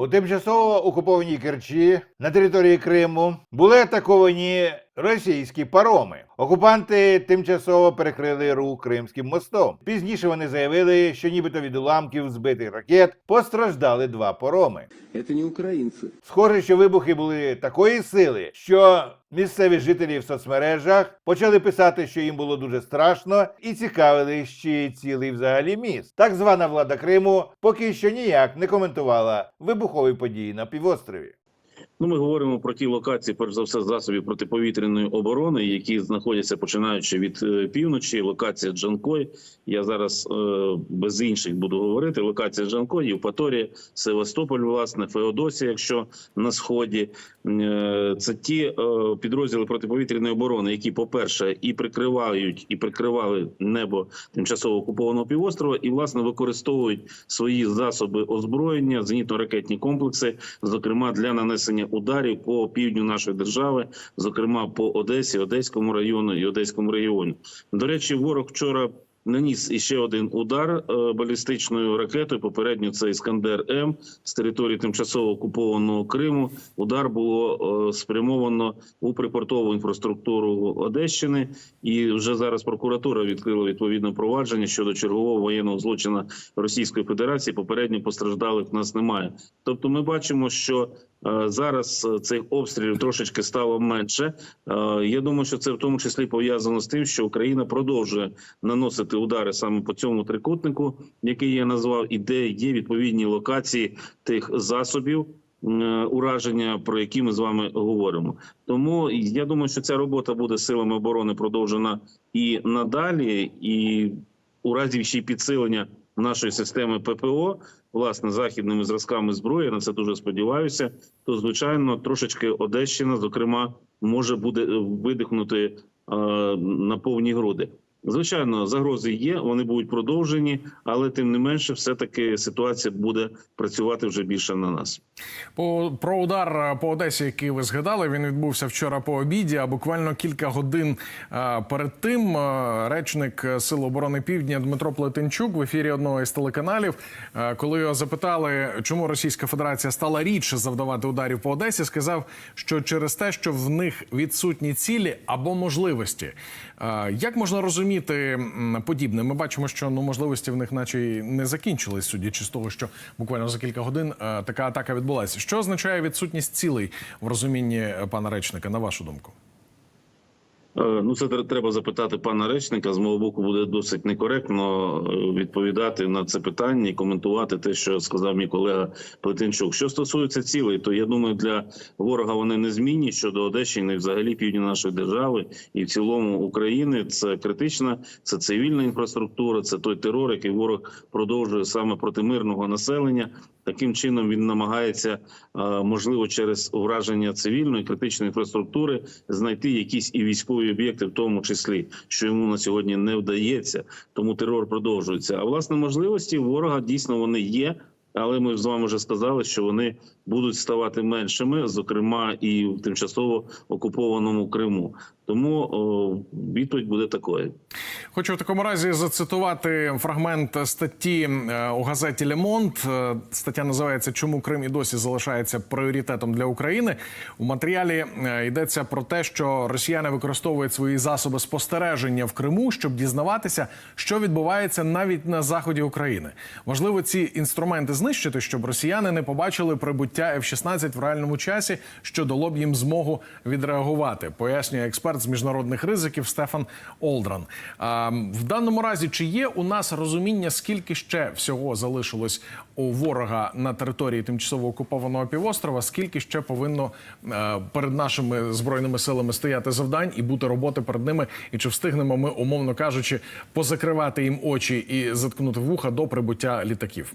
У тимчасово окупованій Керчі на території Криму були атаковані російські пароми. Окупанти тимчасово перекрили рух Кримським мостом. Пізніше вони заявили, що нібито від уламків збитих ракет постраждали два пароми. Это не украинцы. Схоже, що вибухи були такої сили, що місцеві жителі в соцмережах почали писати, що їм було дуже страшно, і цікавили, чи цілий взагалі міст. Так звана влада Криму поки що ніяк не коментувала вибухові події на півострові. Ну, ми говоримо про ті локації, перш за все, засобів протиповітряної оборони, які знаходяться починаючи від е, півночі. Локація Джанкой. Я зараз е, без інших буду говорити. Локація Джанкой, Євпаторія, Севастополь, власне, Феодосія, якщо на сході. Е, це ті е, підрозділи протиповітряної оборони, які, по-перше, і прикривають, і прикривали небо тимчасово окупованого півострова, і власне використовують свої засоби озброєння, зенітно-ракетні комплекси, зокрема для нанесення ударів по півдню нашої держави, зокрема по Одесі, Одеському району і Одеському регіоні. До речі, ворог вчора. Наніс іще один удар е, балістичною ракетою. Попередньо це Іскандер М з території тимчасово окупованого Криму. Удар було е, спрямовано у припортову інфраструктуру Одещини, і вже зараз прокуратура відкрила відповідне провадження щодо чергового воєнного злочину Російської Федерації. Попередньо постраждалих в нас немає. Тобто, ми бачимо, що зараз е, цих обстрілів трошечки стало менше. Е, Я думаю, що це в тому числі пов'язано з тим, що Україна продовжує наносити удари саме по цьому трикутнику, який я назвав, і де є відповідні локації тих засобів. е, Ураження, про які ми з вами говоримо, тому я думаю, що ця робота буде силами оборони продовжена і надалі, і у разі ще підсилення нашої системи ППО, власне, західними зразками зброї. На це дуже сподіваюся. То звичайно, трошечки Одещина, зокрема, може буде е, видихнути е, на повні груди. Звичайно, загрози є, вони будуть продовжені, але тим не менше, все таки ситуація буде працювати вже більше на нас. По про удар е, по Одесі, який ви згадали, він відбувся вчора по обіді. А буквально кілька годин е, перед тим е, речник Сил оборони Півдня Дмитро Плетенчук в ефірі одного із телеканалів, коли його запитали, чому Російська Федерація стала рідше завдавати ударів по Одесі, сказав, що через те, що в них відсутні цілі або можливості. Як можна розуміти м, подібне? Ми бачимо, що ну можливості в них, наче й не закінчились, судячи з того, що буквально за кілька годин е, така атака відбулася. Що означає відсутність цілей в розумінні е, пана речника, на вашу думку? Е, Ну, це тр- треба запитати пана речника. З мого боку буде досить некоректно е, відповідати на це питання і коментувати те, що сказав мій колега Плетенчук. Що стосується цілей, то я думаю, для ворога вони незмінні щодо Одещини, взагалі півдня нашої держави і в цілому України. Це критична, це цивільна інфраструктура, це той терор, який ворог продовжує саме проти мирного населення. Таким чином він намагається, е, можливо, через враження цивільної критичної інфраструктури знайти якісь і військові об'єкти, в тому числі, що йому на сьогодні не вдається. Тому терор продовжується. А власне можливості ворога дійсно вони є. Але ми з вами вже сказали, що вони будуть ставати меншими, зокрема і в тимчасово окупованому Криму. Тому о, відповідь буде такою. Хочу в такому разі зацитувати фрагмент статті е, у газеті Лемонт. Стаття називається Чому Крим і досі залишається пріоритетом для України. У матеріалі е, йдеться про те, що росіяни використовують свої засоби спостереження в Криму, щоб дізнаватися, що відбувається навіть на заході України. Можливо, ці інструменти знищити, щоб росіяни не побачили прибуття F-16 в реальному часі, що дало б їм змогу відреагувати, пояснює експерт з міжнародних ризиків Стефан Олдран. В даному разі, чи є у нас розуміння, скільки ще всього залишилось у ворога на території тимчасово окупованого півострова, скільки ще повинно е, перед нашими збройними силами стояти завдань і бути роботи перед ними, і чи встигнемо ми, умовно кажучи, позакривати їм очі і заткнути вуха до прибуття літаків?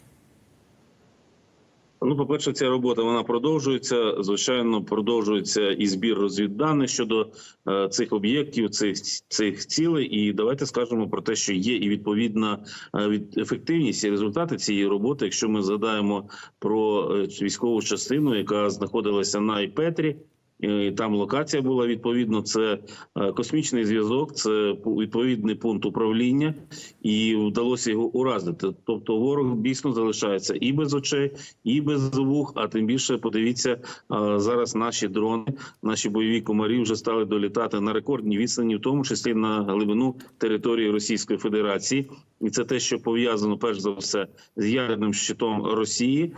Ну, по перше, ця робота вона продовжується. Звичайно, продовжується і збір розвідданих щодо е, цих об'єктів, цих цих цілей. І давайте скажемо про те, що є і відповідна е, від ефективність і результати цієї роботи. Якщо ми згадаємо про е, військову частину, яка знаходилася на Іпетрі. І Там локація була відповідно. Це е, космічний зв'язок, це відповідний пункт управління, і вдалося його уразити. Тобто, ворог дійсно залишається і без очей, і без вух. А тим більше подивіться е, зараз. Наші дрони, наші бойові комарі вже стали долітати на рекордні відстані, в тому числі на глибину території Російської Федерації, і це те, що пов'язано перш за все з ядерним щитом Росії,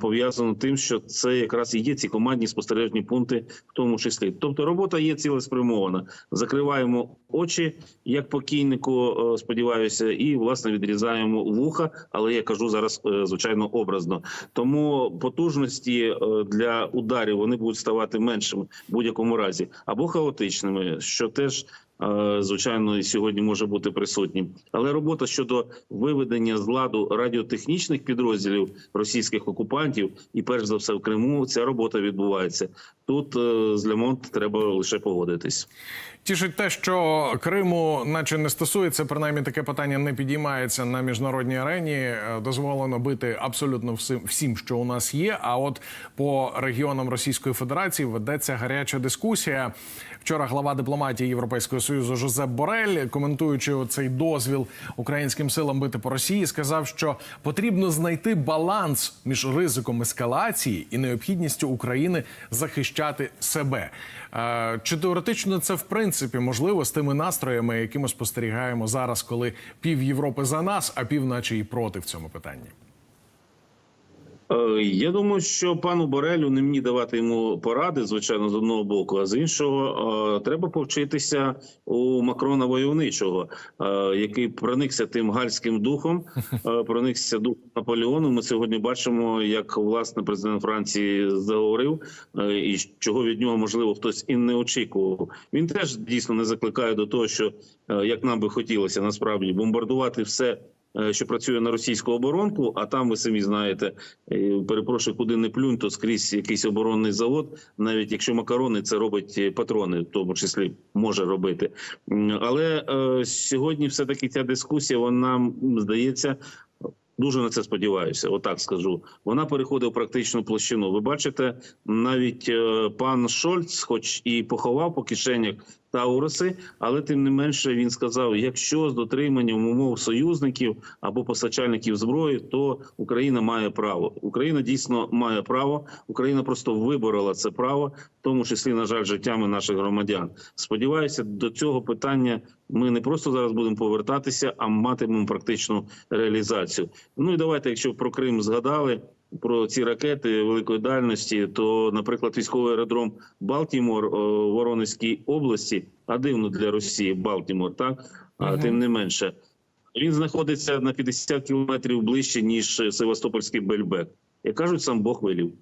пов'язано тим, що це якраз і є ці командні спостережні пункти, в тому числі. Тобто, робота є цілеспрямована. Закриваємо очі як покійнику, е, сподіваюся, і власне відрізаємо вуха. Але я кажу зараз е, звичайно образно. Тому потужності е, для ударів вони будуть ставати меншими в будь-якому разі або хаотичними, що теж. Е, Звичайно, і сьогодні може бути присутнім, але робота щодо виведення з ладу радіотехнічних підрозділів російських окупантів, і перш за все в Криму, ця робота відбувається. Тут е, з Лемонт треба лише погодитись. Тішить те, що Криму, наче не стосується, принаймні таке питання не підіймається на міжнародній арені. Е, Дозволено бити абсолютно всім, всім, що у нас є. А от по регіонам Російської Федерації ведеться гаряча дискусія. Вчора глава дипломатії Європейського союзу Жозеп Борель, коментуючи цей дозвіл українським силам бити по Росії, сказав, що потрібно знайти баланс між ризиком ескалації і необхідністю України захищати себе. Е, Чи теоретично це в принципі можливо з тими настроями, які ми спостерігаємо зараз, коли пів Європи за нас, а пів, наче і проти в цьому питанні? Е, Я думаю, що пану Борелю не мені давати йому поради, звичайно, з одного боку, а з іншого е, треба повчитися у Макрона войовничого, е, який проникся тим гальським духом, проникся духом Наполеону. Ми сьогодні бачимо, як власне президент Франції заговорив, і чого від нього можливо хтось і не очікував. Він теж дійсно не закликає до того, що як нам би хотілося насправді бомбардувати все. Е, Що працює на російську оборонку, а там ви самі знаєте, е, перепрошую, куди не плюнь, то скрізь якийсь оборонний завод, навіть якщо макарони це робить е, патрони, в тому числі може робити. Але е, сьогодні все таки ця дискусія, вона здається. Дуже на це сподіваюся, отак скажу. Вона переходить в практичну площину. Ви бачите, навіть пан Шольц, хоч і поховав по кишенях Тауруси, але тим не менше він сказав: якщо з дотриманням умов союзників або постачальників зброї, то Україна має право. Україна дійсно має право. Україна просто виборола це право, в тому числі, на жаль, життями наших громадян. Сподіваюся, до цього питання ми не просто зараз будемо повертатися, а матимемо практичну реалізацію. Ну і давайте, якщо про Крим згадали. Про ці ракети великої дальності, то, наприклад, військовий аеродром Балтімор в Воронезькій області, а дивно для Росії Балтімор, так а угу. тим не менше, він знаходиться на 50 кілометрів ближче ніж Севастопольський Бельбек. Як кажуть, сам Бог велів.